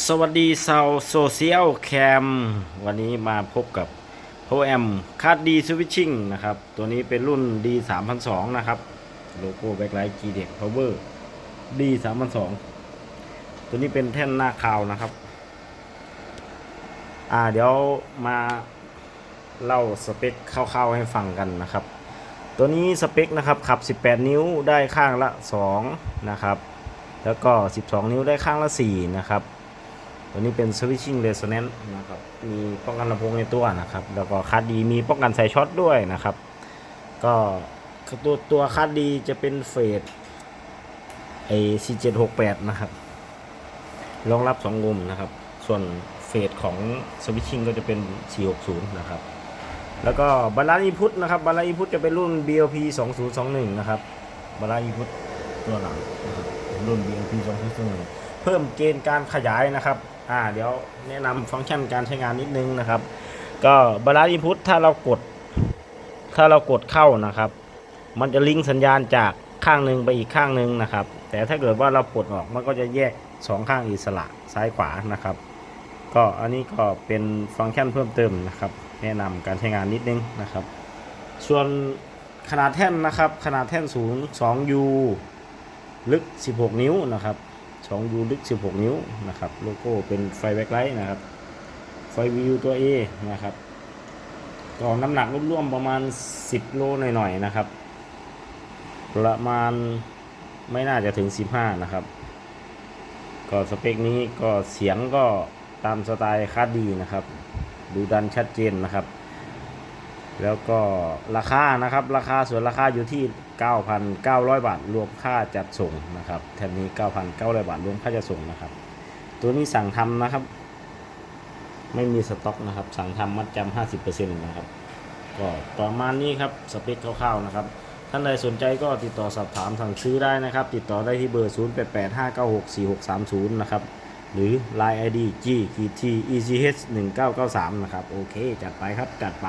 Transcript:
สวัสดีชาวโซเชียลแคมวันนี้มาพบกับโ o แอมคาดดีสวิตชิ่งนะครับ ตัวนี้เป็นรุ่น D 3 0 0นะครับ โลโก้แบ็คไลท์ G เด็ก Power D 3 0 0ตัวนี้เป็นแท่นหน้าคาวนะครับ อ่าเดี๋ยวมาเล่าสเปคคร่าวๆให้ฟังกันนะครับ ตัวนี้สเปคนะครับขับ 18 นิ้วได้ข้างละ 2 นะครับ แล้วก็ 12 นิ้วได้ข้างละ 4 นะครับ ตัวนี้เป็น switching resonance นะครับ มีป้องกันลำโพงในตัวนะครับ แล้วก็คัดดีมีป้องกันสายช็อตด้วยนะครับ ก็ตัวตัวคัดดีจะเป็นเฟสไอ4768นะครับ รองรับ2งมนะครับ ส่วนเฟสของ switching ก็จะเป็น 460 นะครับ แล้วก็บาลานซ์อินพุตนะครับ บาลานซ์อินพุตจะเป็นรุ่น BLP 2021 นะครับ บาลานซ์อินพุตตัวหลังนะครับรุ่น BLP 2021 เพิ่มเกณฑ์การขยายนะครับอ่าเดี๋ยวแนะนำฟังก์ชันการใช้งานนิดนึงนะครับ ก็บาลานซ์อินพุตถ้าเรากด ถ้าเรากดเข้านะครับ มันจะลิงก์สัญญาณจากข้างหนึ่งไปอีกข้างหนึ่งนะครับ แต่ถ้าเกิดว่าเราปลดออกมันก็จะแยกสองข้างอิสระซ้ายขวานะครับ ก็อันนี้ก็เป็นฟังก์ชันเพิ่มเติมนะครับ แนะนำการใช้งานนิดนึงนะครับ ส่วนขนาดแท่นนะครับ ขนาดแท่นสูง 2U ลึก 16 นิ้วนะครับ 2U ลึก 16 นิ้วนะครับโลโก้เป็นไฟแบ็คไลท์นะครับ ไฟวิวตัว A นะครับก็น้ำหนักร่วมๆประมาณ 10 โลหน่อยๆนะครับ ประมาณไม่น่าจะถึง 15 นะครับ ก็สเปคนี้ก็เสียงก็ตามสไตล์คาดดีนะครับ ดูดันชัดเจนนะครับ แล้วก็ราคานะครับ ราคาส่วนราคาอยู่ที่ 9,900 บาท รวมค่าจัดส่งนะครับแถบนี้ 9,900 บาท รวมค่าจัดส่งนะครับ ตัวนี้สั่งทำนะครับ ไม่มีสต็อกนะครับ สั่งทำมัดจำ50%นะครับ ก็ประมาณนี้ครับสเปคคร่าวๆนะครับ ท่านใดสนใจก็ติดต่อสอบถามสั่งซื้อได้นะครับ ติดต่อได้ที่เบอร์ 0885964630 นะครับหรือ Line ID G T E C H 1993 นะครับ โอเค จัดไปครับ จัดไป